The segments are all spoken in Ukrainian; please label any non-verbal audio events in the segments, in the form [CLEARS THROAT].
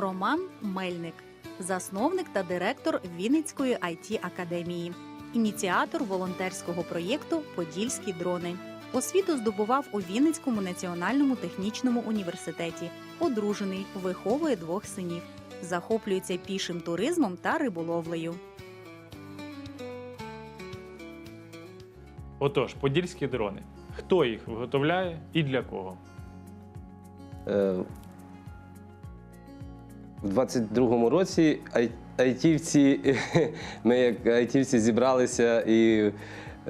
Роман Мельник, засновник та директор Вінницької it академії, ініціатор волонтерського проєкту Подільські дрони. Освіту здобував у Вінницькому національному технічному університеті. Одружений, виховує двох синів. Захоплюється пішим туризмом та риболовлею. Отож, подільські дрони. Хто їх виготовляє і для кого? Е, В 22-му році ай- айтівці, [LAUGHS] ми як айтівці зібралися і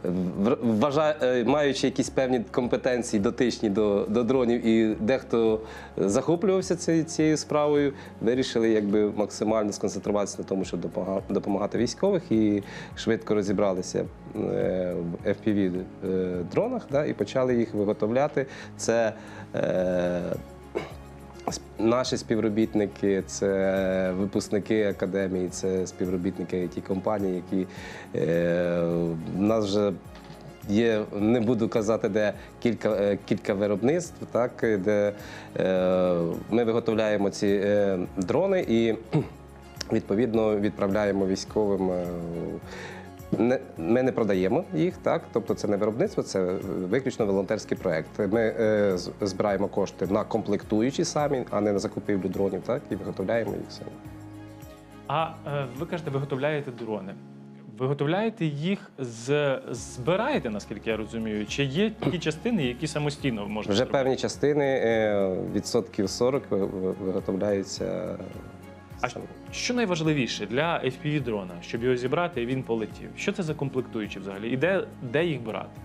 в- е, маючи якісь певні компетенції дотичні до, до дронів, і дехто захоплювався цією, цією справою, вирішили якби максимально сконцентруватися на тому, щоб допомагати військових, і швидко розібралися е, в FPV е, дронах да, і почали їх виготовляти. Це е, Наші співробітники, це випускники академії, це співробітники it компаній, які е, в нас вже є, не буду казати, де кілька, е, кілька виробництв, так, де е, ми виготовляємо ці е, дрони і відповідно відправляємо військовим. е, не, ми не продаємо їх, так тобто це не виробництво, це виключно волонтерський проект. Ми е, збираємо кошти на комплектуючі самі, а не на закупівлю дронів, так і виготовляємо їх самі. А е, ви кажете, виготовляєте дрони. Виготовляєте їх з збираєте, наскільки я розумію, чи є ті частини, які самостійно можна Вже зробити? певні частини е, відсотків 40 ви- ви- виготовляються. А що найважливіше для fpv дрона, щоб його зібрати і він полетів? Що це за комплектуючі взагалі? І де, де їх брати?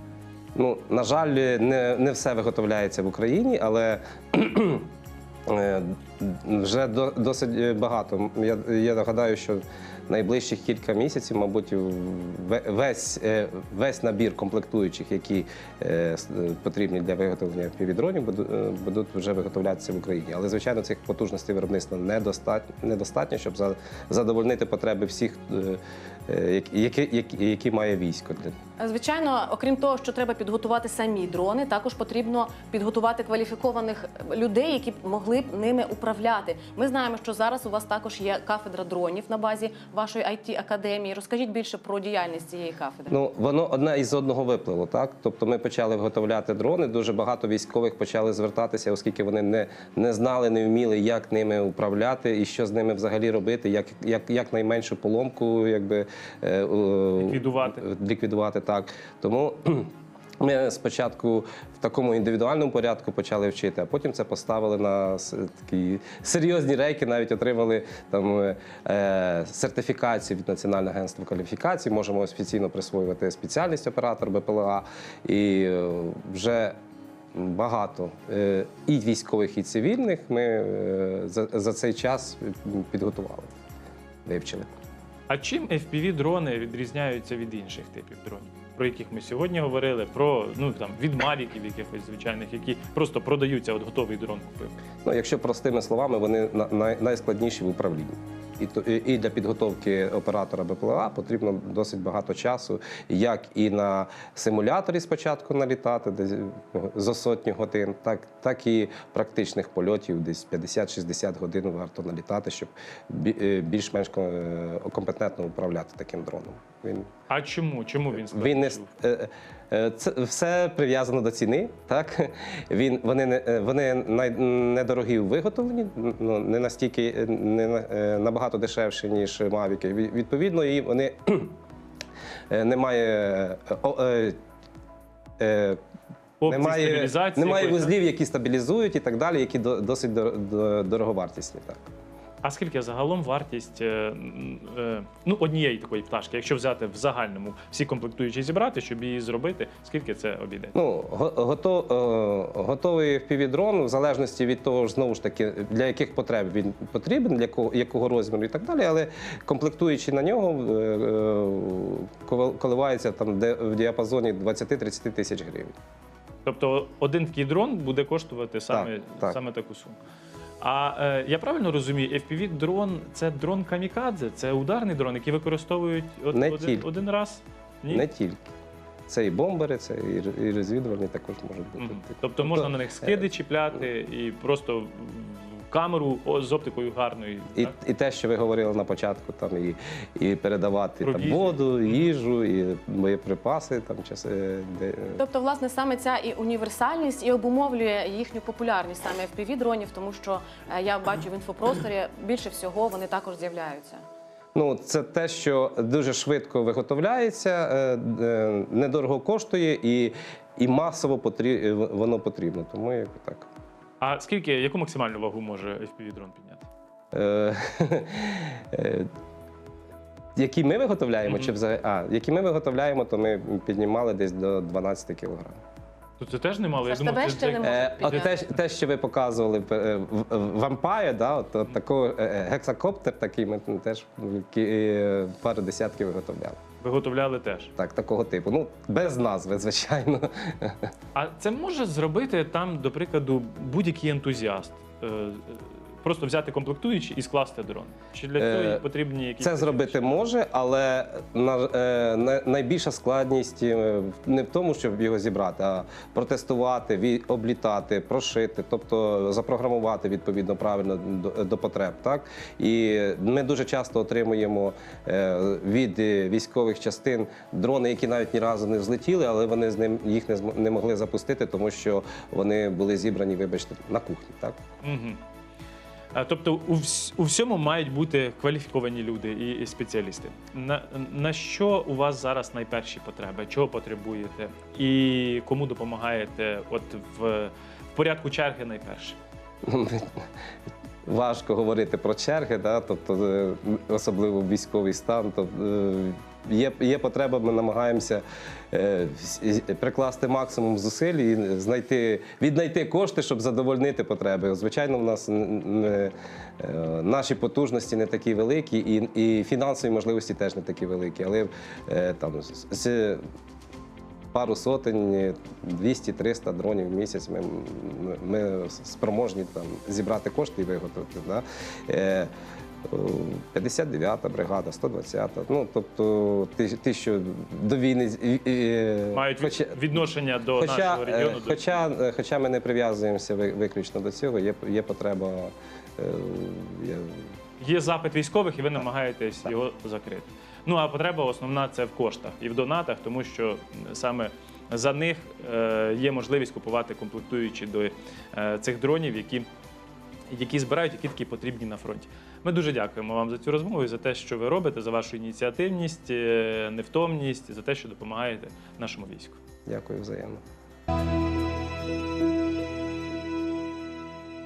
Ну, на жаль, не, не все виготовляється в Україні, але вже до- досить багато. Я, я нагадаю, що найближчих кілька місяців, мабуть, весь, е, весь набір комплектуючих, які е, е, потрібні для виготовлення півдронів, будуть вже виготовлятися в Україні. Але, звичайно, цих потужностей виробництва недостатньо, щоб задовольнити потреби всіх, е, е, які, які, які має військо. Звичайно, окрім того, що треба підготувати самі дрони, також потрібно підготувати кваліфікованих людей, які б могли б ними управляти. Ми знаємо, що зараз у вас також є кафедра дронів на базі вашої it академії. Розкажіть більше про діяльність цієї кафедри. Ну, воно одне із одного виплило, так? Тобто ми почали виготовляти дрони. Дуже багато військових почали звертатися, оскільки вони не, не знали, не вміли, як ними управляти і що з ними взагалі робити, як, як, як найменшу поломку якби, е, у- Ліквідувати. ліквідувати так. Тому ми спочатку в такому індивідуальному порядку почали вчити, а потім це поставили на такі серйозні рейки, навіть отримали там е, сертифікацію від Національного агентства кваліфікацій. Можемо офіційно присвоювати спеціальність оператор БПЛА і е, вже. Багато е, і військових, і цивільних ми е, за цей час підготували, вивчили. А чим fpv дрони відрізняються від інших типів дронів, про яких ми сьогодні говорили? Про ну там від маліків, якихось звичайних, які просто продаються, от готовий дрон купив. Ну, якщо простими словами, вони на- най- найскладніші в управлінні. І, і для підготовки оператора БПЛА потрібно досить багато часу, як і на симуляторі спочатку налітати десь за сотні годин, так, так і практичних польотів, десь 50-60 годин варто налітати, щоб е, більш-менш е, компетентно управляти таким дроном. Він А чому? Чому він він не с- е, е, це все прив'язано до ціни. Так [LAUGHS] він вони не е, вони недорогі у виготовленні, ну не настільки е, не е, набагато дешевші ніж мавіки. Відповідно, і вони [CLEARS THROAT] е, немає. е, е, е, Опції Немає, немає вузлів, які стабілізують і так далі, які досить дороговартісні. Так. А скільки загалом вартість е, е, ну, однієї такої пташки, якщо взяти в загальному всі комплектуючі зібрати, щоб її зробити, скільки це обійде? Ну, го- готов, е, готовий FPV-дрон, в залежності від того, ж, знову ж таки, для яких потреб він потрібен, для кого, якого розміру і так далі, але комплектуючи на нього, е, е, кол- коливається там де, в діапазоні 20-30 тисяч гривень. Тобто один такий дрон буде коштувати саме, так. саме таку суму. А е, я правильно розумію, fpv дрон це дрон камікадзе, це ударний дрон, який використовують од- Не один, тільки. один раз? Ні? Не тільки. Це і бомбери, це і, розвідувальні також можуть бути. Мгм. Тобто можна на них скиди чіпляти і просто камеру о, з оптикою гарною. І, так? і те, що ви говорили на початку, там і, і передавати там, воду, їжу, і боєприпаси, там часи. Де, Тобто, власне, саме ця і універсальність і обумовлює їхню популярність саме fpv дронів, тому що е, я бачу в інфопросторі більше всього вони також з'являються. Ну, це те, що дуже швидко виготовляється, е, е, недорого коштує і, і масово потрі... воно потрібно. Тому як так. А скільки, яку максимальну вагу може FPV-дрон підняти? Е, [LAUGHS] е, Які ми виготовляємо, чи взагалі? А, які ми виготовляємо, то ми піднімали десь до 12 кілограм. То це теж немало. Я ж думав, це не Е, от те, підняти. те, що ви показували е, в- в Vampire, да, от, от такого е, гексакоптер такий ми теж кі- е, пару десятків виготовляли. Виготовляли теж. Так, такого типу. Ну, без назви, звичайно. А це може зробити там, до прикладу, будь-який ентузіаст. Е, Просто взяти комплектуючі і скласти дрон. Чи для Е, цього потрібні якісь Це зробити може, але на, е, на- найбільша складність е, не в тому, щоб його зібрати, а протестувати, ві- облітати, прошити, тобто запрограмувати відповідно правильно до, до потреб. Так? І ми дуже часто отримуємо е, від е, військових частин дрони, які навіть ні разу не взлетіли, але вони з ним їх не, зм- не могли запустити, тому що вони були зібрані, вибачте, на кухні. Так? Угу. Тобто у, вс- у всьому мають бути кваліфіковані люди і, і спеціалісти. На, на що у вас зараз найперші потреби? Чого потребуєте? І кому допомагаєте от в, в порядку черги найперше? Важко говорити про черги, да? тобто, е, особливо військовий стан. Тобто, є, є потреба, ми намагаємося е, прикласти максимум зусиль і знайти, віднайти кошти, щоб задовольнити потреби. Звичайно, в нас не, е, наші потужності не такі великі, і, і фінансові можливості теж не такі великі. Але е, там з- пару сотень, 200-300 дронів в місяць ми, ми, спроможні там зібрати кошти і виготовити. Да? 59-та бригада, 120-та. Ну, тобто, ті що до війни Мають хоча, відношення до хоча, нашого е, регіону. хоча, е, хоча ми не прив'язуємося виключно до цього, є, є потреба. е, є- Є запит військових, і ви намагаєтесь його закрити. Ну а потреба основна це в коштах і в донатах, тому що саме за них є можливість купувати комплектуючі до цих дронів, які, які збирають, які такі потрібні на фронті. Ми дуже дякуємо вам за цю розмову і за те, що ви робите, за вашу ініціативність, е, невтомність, за те, що допомагаєте нашому війську. Дякую взаємно.